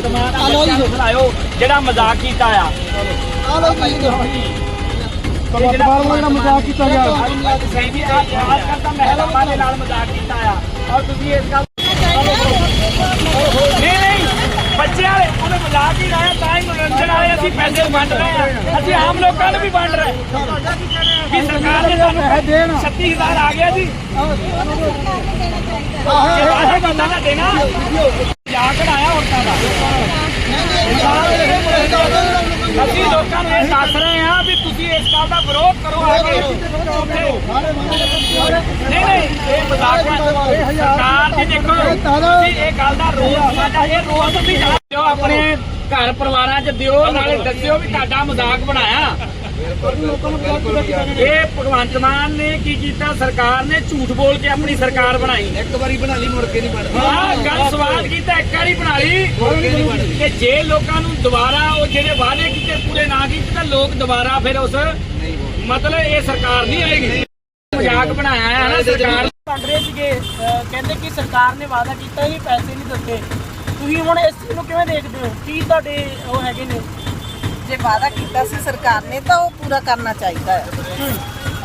ਸੁਣਾਇਓ ਜਿਹੜਾ ਮਜ਼ਾਕ ਕੀਤਾ ਆ। ਆ ਲੋ ਜੀ। ਵਾਲਾ ਮਜ਼ਾਕ ਕੀਤਾ ਗਿਆ। ਸਹੀ ਵੀ ਆ ਯਾਦ ਕਰਦਾ ਮਹਿਲਾਵਾਂ ਦੇ ਨਾਲ ਮਜ਼ਾਕ ਕੀਤਾ ਆ। ਔਰ ਤੁਸੀਂ ਇਸ ਗੱਲ ਨਹੀਂ ਨਹੀਂ ਬੱਚਿਆਂ ਵਾਲੇ ਉਹਨੇ ਮਜ਼ਾਕ ਹੀ ਲਾਇਆ ਤਾਂ ਹੀ ਮਨੋਰੰਜਨ ਵਾਲੇ ਅਸੀਂ ਪੈਸੇ ਵੰਡ ਰਹੇ ਆ। ਅਸੀਂ ਆਮ ਲੋਕਾਂ ਨੂੰ ਵੀ ਵੰਡ ਰਹੇ ਕਿ ਸਰਕਾਰ ਨੇ ਸਾਨੂੰ 36000 ਆ ਗਿਆ ਜੀ। ਇਹ ਵਾਅਦਾ ਬੰਦਾ ਨਾ ਦੇਣਾ। ਜਾ ਕਢਾਇਆ ਔਰਤਾਂ ਦਾ। ਅਸੀਂ ਲੋਕਾਂ ਨੂੰ ਇਹ ਦੱਸ ਰਹੇ ਹਾਂ ਵੀ ਤੁਸੀਂ ਇਸ ਗੱਲ ਦਾ ਵਿਰੋਧ ਕਰੋ ਆਗੇ ਨਹੀਂ ਨਹੀਂ, ਇਹ ਮਜ਼ਾਕ ਹੈ। ਸਰਕਾਰ ਜੀ ਦੇਖੋ, ਤੁਸੀਂ ਇਹ ਗੱਲ ਦਾ ਰੋਲ ਸਾਡਾ, ਇਹ ਰੋਲ ਤੁਸੀਂ ਦਿਓ ਆਪਣੇ ਘਰ ਪਰਿਵਾਰਾਂ 'ਚ ਦਿਓ, ਨਾਲੇ ਦੱਸਿਓ ਵੀ ਤੁਹਾਡਾ ਮਜ਼ਾਕ ਬਣਾਇਆ। ਇਹ ਭਗਵੰਤ ਮਾਨ ਨੇ ਕੀ ਕੀਤਾ? ਸਰਕਾਰ ਨੇ ਝੂਠ ਬੋਲ ਕੇ ਆਪਣੀ ਸਰਕਾਰ ਬਣਾਈ। ਇੱਕ ਵਾਰੀ ਬਣਾ ਲਈ ਮੁੜ ਕੇ ਨਹੀਂ ਬਣਦੀ। ਹਾਂ ਗੱਲ ਸਵਾਲ ਕੀਤਾ ਇੱਕ ਵਾਰੀ ਬਣਾ ਲਈ। ਕਿ ਜੇ ਲੋਕਾਂ ਨੂੰ ਦੁਬਾਰਾ ਉਹ ਜਿਹੜੇ ਵਾਅਦੇ ਕੀਤੇ ਪੂਰੇ ਨਾ ਕੀਤੇ ਤਾਂ ਲੋਕ ਦੁਬਾਰਾ ਫਿਰ ਉਸ ਮਤਲਬ ਇਹ ਸਰਕਾਰ ਨਹੀਂ ਆਏਗੀ। ਮਜ਼ਾਕ ਬਣਾਇਆ ਹੈ ਨਾ ਸਰਕਾਰ। ਬਣ ਰਹੇ ਸੀਗੇ। ਕਹਿੰਦੇ ਕਿ ਸਰਕਾਰ ਨੇ ਵਾਅਦਾ ਕੀਤਾ ਸੀ ਪੈਸੇ ਨਹੀਂ ਦਿੱਤੇ। ਤੁਸੀਂ ਹੁਣ ਇਸ ਚੀਜ਼ ਨੂੰ ਕਿਵੇਂ ਦੇਖਦੇ ਹੋ? ਕੀ ਤੁਹਾਡੇ ਉਹ ਹੈਗੇ ਨੇ? ਜੇ ਵਾਅਦਾ ਕੀਤਾ ਸੀ ਸਰਕਾਰ ਨੇ ਤਾਂ ਉਹ ਪੂਰਾ ਕਰਨਾ ਚਾਹੀਦਾ ਹੈ।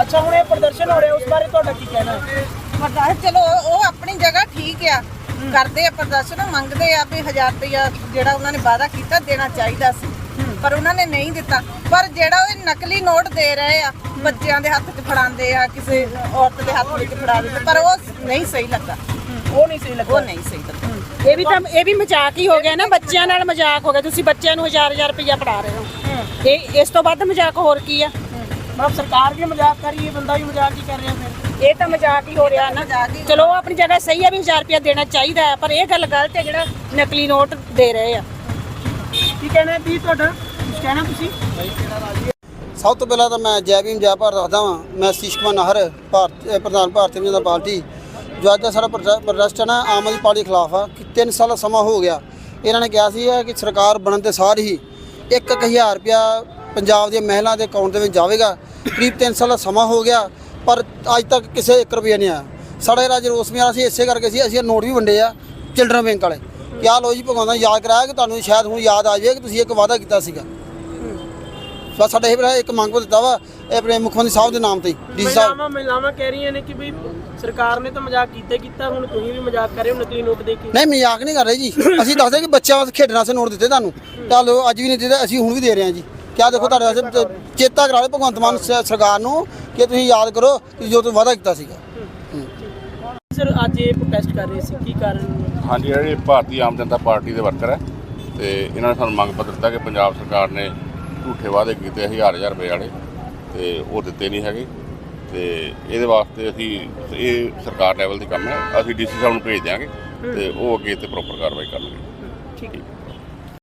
ਅੱਛਾ ਹੁਣ ਇਹ ਪ੍ਰਦਰਸ਼ਨ ਹੋ ਰਿਹਾ ਉਸ ਬਾਰੇ ਤੁਹਾਡਾ ਕੀ ਕਹਿਣਾ? ਹੈ ਪ੍ਰਦਰਸ਼ਨ ਚਲੋ ਉਹ ਆਪਣੀ ਜਗ੍ਹਾ ਠੀਕ ਆ। ਕਰਦੇ ਆ ਪ੍ਰਦਰਸ਼ਨ ਮੰਗਦੇ ਆ ਵੀ 1000 ਰੁਪਇਆ ਜਿਹੜਾ ਉਹਨਾਂ ਨੇ ਵਾਅਦਾ ਕੀਤਾ ਦੇਣਾ ਚਾਹੀਦਾ ਸੀ। ਪਰ ਉਹਨਾਂ ਨੇ ਨਹੀਂ ਦਿੱਤਾ। ਪਰ ਜਿਹੜਾ ਉਹ ਨਕਲੀ ਨੋਟ ਦੇ ਰਹੇ ਆ ਬੱਚਿਆਂ ਦੇ ਹੱਥ 'ਚ ਫੜਾਉਂਦੇ ਆ ਕਿਸੇ ਔਰਤ ਦੇ ਹੱਥ ਵਿੱਚ ਫੜਾ ਦਿੰਦੇ ਪਰ ਉਹ ਨਹੀਂ ਸਹੀ ਲੱਗਾ। ਉਹ ਨਹੀਂ ਸਹੀ ਉਹ ਲੱਗਾ ਨਹੀਂ ਸਹੀ ਲੱਗਾ। ਇਹ ਵੀ ਤਾਂ ਇਹ ਵੀ ਮਜ਼ਾਕ ਹੀ ਹੋ ਗਿਆ ਨਾ ਬੱਚਿਆਂ ਨਾਲ ਮਜ਼ਾਕ ਹੋ ਗਿਆ। ਤੁਸੀਂ ਬੱਚਿਆਂ ਨੂੰ ਹਜ਼ਾਰ ਹਜ਼ਾਰ ਰੁਪਈਆ ਪੜਾ ਰਹੇ ਹੋ। ਇਹ ਇਸ ਤੋਂ ਵੱਧ ਮਜ਼ਾਕ ਹੋਰ ਕੀ ਆ? ਮਤਲਬ ਸਰਕਾਰ ਵੀ ਮਜ਼ਾਕ ਕਰ ਰਹੀ ਹੈ ਬੰਦਾ ਵੀ ਮਜ਼ਾਕ ਹੀ ਕਰ ਰਿਹਾ ਫਿਰ। ਇਹ ਤਾਂ ਮਜ਼ਾਕ ਹੀ ਹੋ ਰਿਹਾ ਨਾ। ਚਲੋ ਆਪਣੀ ਜਗ੍ਹਾ ਸਹੀ ਹੈ ਵੀ 1000 ਰੁਪਇਆ ਦੇਣਾ ਚਾਹੀਦਾ ਹੈ ਪਰ ਇਹ ਗੱਲ ਗਲਤ ਹੈ ਜਿਹੜਾ ਨਕਲੀ ਨੋਟ ਦੇ ਰਹੇ ਆ। ਕੀ ਕਹਿਣਾ ਵੀ ਤੁਹਾਡਾ? ਕੁਝ ਕਹਿਣਾ ਤੁਸੀਂ? ਸਭ ਤੋਂ ਪਹਿਲਾਂ ਤਾਂ ਮੈਂ ਜੈ ਭੀਮ ਜੈ ਭਾਰਤ ਦੱਸਦਾ ਵਾਂ। ਮੈਂ ਸਤੀਸ਼ ਕੁਮਾਰ ਨਾਹਰ ਭਾਰਤ ਪ੍ਰਧਾਨ ਭਾਰਤੀ ਜਨਤਾ ਪਾਰਟੀ ਜੋ ਅੱਜ ਦਾ ਸਾਡਾ ਪ੍ਰੋਟੈ- ਪ੍ਰੋਟੈਸਟ ਹੈ ਨਾ, ਆਮ ਆਦਮੀ ਪਾਰਟੀ ਖਿਲਾਫ ਆ, ਕਿ 3 ਸਾਲ ਦਾ ਸਮਾਂ ਹੋ ਗਿਆ। ਇਹਨਾਂ ਨੇ ਕਿਹਾ ਸੀ ਕਿ ਸਰਕਾਰ ਬਣਨ ਦੇ ਸਾਰ ਹੀ 1000 ਰੁਪਇਆ ਪੰਜਾਬ ਦੀਆਂ ਮਹਿਲਾ ਦੇ ਅਕਾਊਂਟ ਦੇ ਵਿੱਚ ਜਾਵੇਗਾ। ਕਰੀਬ 3 ਸਾਲ ਦਾ ਸਮਾਂ ਹੋ ਗਿਆ, ਪਰ ਅੱਜ ਤੱਕ ਕਿਸੇ 1 ਰੁਪਿਆ ਨਹੀਂ ਆਇਆ। ਸਾਡੇ ਰਾਜ ਰੋਸ ਮੇਰਾ ਸੀ, ਇਸੇ ਕਰਕੇ ਸੀ, ਅਸੀਂ ਇਹ ਨੋਟ ਵੀ ਵੰਡੇ ਆ ਚਿਲਡਰਨ ਬੈਂਕ ਵਾਲੇ। ਕਿਆ ਲੋ ਜੀ ਭਗਵਾਨ ਯਾਦ ਕਰਾਇਆ ਕਿ ਤੁਹਾਨੂੰ ਸ਼ਾਇਦ ਹੁਣ ਯਾਦ ਆ ਜਾਵੇ ਕਿ ਤੁਸੀਂ ਇੱਕ ਵਾਅਦਾ ਕੀਤਾ ਸੀਗਾ। ਬਸ ਸਾਡਾ ਇਹ ਇੱਕ ਮੰਗ ਪੱਤਰ ਦਿੱਤਾ ਵਾ ਇਹ ਆਪਣੇ ਮੁੱਖ ਮੰਤਰੀ ਸਾਹਿਬ ਦੇ ਨਾਮ ਤੇ ਡੀ ਸਾਹਿਬ। ਮਹਿਲਾਵਾਂ ਮਹਿਲਾਵਾਂ ਕਹਿ ਰਹੀਆਂ ਨੇ ਕਿ ਵੀ ਸਰਕਾਰ ਨੇ ਤਾਂ ਮਜ਼ਾਕ ਕੀਤਾ ਕੀਤਾ ਹੁਣ ਤੁਸੀਂ ਵੀ ਮਜ਼ਾਕ ਕਰ ਰਹੇ ਹੋ ਨਕਲੀ ਨੋਟ ਦੇ ਕੇ। ਨਹੀਂ ਮਜ਼ਾਕ ਨਹੀਂ ਕਰ ਰਹੇ ਜੀ। ਅਸੀਂ ਦੱਸਦੇ ਕਿ ਬੱਚਿਆਂ ਵਾਸਤੇ ਖੇਡਣ ਵਾਸਤੇ ਨੋਟ ਦਿੱਤੇ ਤੁਹਾਨੂੰ। ਤਾਂ ਲਓ ਅੱਜ ਵੀ ਨਹੀਂ ਦਿੱਤੇ ਅਸੀਂ ਹੁਣ ਵੀ ਦੇ ਰਹੇ ਹਾਂ ਜੀ। ਕਿਆ ਦੇਖੋ ਤੁਹਾਡੇ ਵਾਸਤੇ ਚੇਤਾ ਕਰਾ ਲਓ ਭਗਵੰਤ ਮਾਨ ਸਰਕਾਰ ਨੂੰ ਕਿ ਤੁਸੀਂ ਯਾਦ ਕਰੋ ਕਿ ਜੋ ਤੁਸੀਂ ਵਾਅਦਾ ਕੀਤਾ ਸੀਗਾ। ਸਰ ਅੱਜ ਇਹ ਪ੍ਰੋਟੈਸਟ ਕਰ ਰਹੇ ਸੀ ਕੀ ਕਾਰਨ? ਹਾਂਜੀ ਜਿਹੜੇ ਭਾਰਤੀ ਆਮ ਜਨਤਾ ਪਾਰਟੀ ਦੇ ਵਰਕਰ ਹੈ ਤੇ ਇਹਨਾਂ ਨੇ ਸਾਨੂੰ ਮੰਗ ਪੱਤਰ ਦਿੱਤਾ ਕਿ ਪੰਜਾਬ ਸਰਕਾਰ ਨੇ ਝੂਠੇ ਵਾਅਦੇ ਕੀਤੇ ਹਜ਼ਾਰ ਹਜ਼ਾਰ ਰੁਪਏ ਵਾਲੇ ਤੇ ਉਹ ਦਿੱਤੇ ਨਹੀਂ ਹੈਗੇ ਤੇ ਇਹਦੇ ਵਾਸਤੇ ਅਸੀਂ ਇਹ ਸਰਕਾਰ ਲੈਵਲ ਦੀ ਕੰਮ ਹੈ ਅਸੀਂ ਡੀਸੀ ਸਾਹਿਬ ਨੂੰ ਭੇਜ ਦਿਆਂਗੇ ਤੇ ਉਹ ਅੱਗੇ ਤੇ ਪ੍ਰੋਪਰ ਕਾਰਵਾਈ ਕਰਨਗੇ। ਠੀਕ ਹੈ।